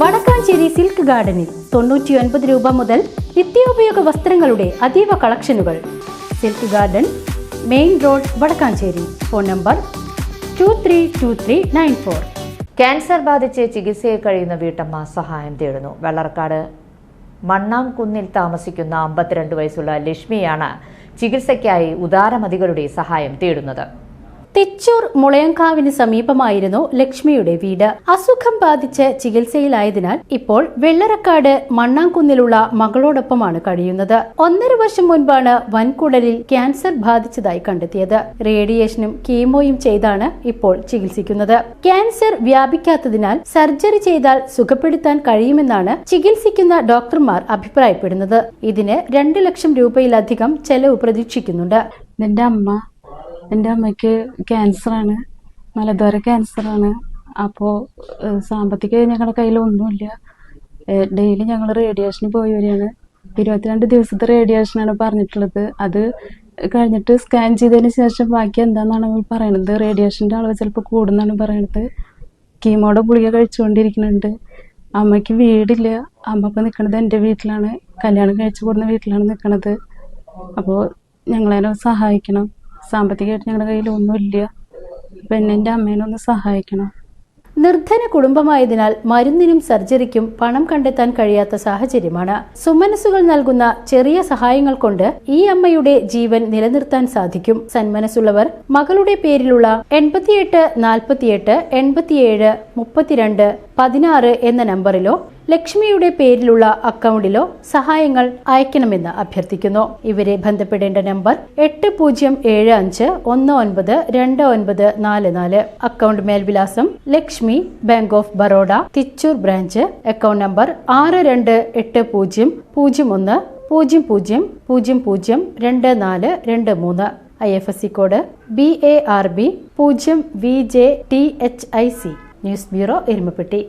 Vadakkanchery silk ഗാർഡനിൽ തൊണ്ണൂറ്റിയൊൻപത് രൂപ മുതൽ നിത്യോപയോഗ വസ്ത്രങ്ങളുടെ അതീവ കളക്ഷനുകൾ. Silk garden main road Vadakkanchery. Phone number two three two three nine four. Cancer ബാധിച്ച് ചികിത്സയിൽ കഴിയുന്ന വീട്ടമ്മ സഹായം തേടുന്നു. വെള്ളർക്കാട് മണ്ണാംകുന്നിൽ താമസിക്കുന്ന അമ്പത്തിരണ്ട് വയസ്സുള്ള ലക്ഷ്മിയാണ് ചികിത്സയ്ക്കായി ഉദാരമതികളുടെ സഹായം തേടുന്നത്. തെച്ചൂർ മുളയങ്കാവിന് സമീപമായിരുന്നു ലക്ഷ്മിയുടെ വീട്. അസുഖം ബാധിച്ച് ചികിത്സയിലായതിനാൽ ഇപ്പോൾ വെള്ളറക്കാട് മണ്ണാംകുന്നിലുള്ള മകളോടൊപ്പമാണ് കഴിയുന്നത്. ഒന്നര വർഷം മുൻപാണ് വൻകുടലിൽ ക്യാൻസർ ബാധിച്ചതായി കണ്ടെത്തിയത്. റേഡിയേഷനും കീമോയും ചെയ്താണ് ഇപ്പോൾ ചികിത്സിക്കുന്നത്. ക്യാൻസർ വ്യാപിക്കാത്തതിനാൽ സർജറി ചെയ്താൽ സുഖപ്പെടുത്താൻ കഴിയുമെന്നാണ് ചികിത്സിക്കുന്ന ഡോക്ടർമാർ അഭിപ്രായപ്പെടുന്നത്. ഇതിന് രണ്ട് ലക്ഷം രൂപയിലധികം ചെലവ് പ്രതീക്ഷിക്കുന്നുണ്ട്. നിന്റെ അമ്മ എന്റെ അമ്മയ്ക്ക് ക്യാൻസറാണ് മലദ്വാര ക്യാൻസറാണ് അപ്പോൾ സാമ്പത്തിക ഞങ്ങളുടെ കയ്യിൽ ഒന്നുമില്ല. ഡെയിലി ഞങ്ങൾ റേഡിയേഷന് പോയി വരികയാണ്. ഇരുപത്തിരണ്ട് ദിവസത്തെ റേഡിയേഷനാണ് പറഞ്ഞിട്ടുള്ളത്. അത് കഴിഞ്ഞിട്ട് സ്കാൻ ചെയ്തതിന് ശേഷം ബാക്കി എന്താണെന്നാണ് അവർ പറയണത്? റേഡിയേഷന്റെ അളവ് ചിലപ്പോൾ കൂടുന്നാണ് പറയണത്. കീമോടെ ഗുളിക കഴിച്ചുകൊണ്ടിരിക്കുന്നുണ്ട്. അമ്മയ്ക്ക് വീടില്ല. അമ്മ ഇപ്പം നിൽക്കുന്നത് എന്റെ വീട്ടിലാണ്. കല്യാണം കഴിച്ചു കൂടുന്ന വീട്ടിലാണ് നിൽക്കണത് അപ്പോൾ ഞങ്ങളെ സഹായിക്കണം. സാമ്പത്തികമായിട്ട് ഞങ്ങളുടെ കയ്യിൽ ഒന്നുമില്ല പിന്നെ എന്റെ അമ്മേനെ ഒന്ന് സഹായിക്കണം. നിർധന കുടുംബമായതിനാൽ മരുന്നിനും സർജറിക്കും പണം കണ്ടെത്താൻ കഴിയാത്ത സാഹചര്യമാണ്. സുമനസ്സുകൾ നൽകുന്ന ചെറിയ സഹായങ്ങൾ കൊണ്ട് ഈ അമ്മയുടെ ജീവൻ നിലനിർത്താൻ സാധിക്കും. സന്മനസ്സുള്ളവർ മകളുടെ പേരിലുള്ള എൺപത്തിയെട്ട് നാൽപ്പത്തിയെട്ട് എൺപത്തിയേഴ് മുപ്പത്തിരണ്ട് പതിനാറ് എന്ന നമ്പറിലോ ലക്ഷ്മിയുടെ പേരിലുള്ള അക്കൗണ്ടിലോ സഹായങ്ങൾ അയക്കണമെന്ന് അഭ്യർത്ഥിക്കുന്നു. ഇവരെ ബന്ധപ്പെടേണ്ട നമ്പർ എട്ട് പൂജ്യം ഏഴ് അഞ്ച് ഒന്ന് ഒൻപത് രണ്ട് ഒൻപത് നാല് നാല്. അക്കൗണ്ട് മേൽവിലാസം Lakshmi bank of Baroda Thichur branch. Account number ആറ് രണ്ട് എട്ട് പൂജ്യം പൂജ്യം ഒന്ന് പൂജ്യം പൂജ്യം പൂജ്യം പൂജ്യം രണ്ട് നാല് രണ്ട് മൂന്ന്. I F S C code B A R B പൂജ്യം V J T H I C news bureau Erumappetty.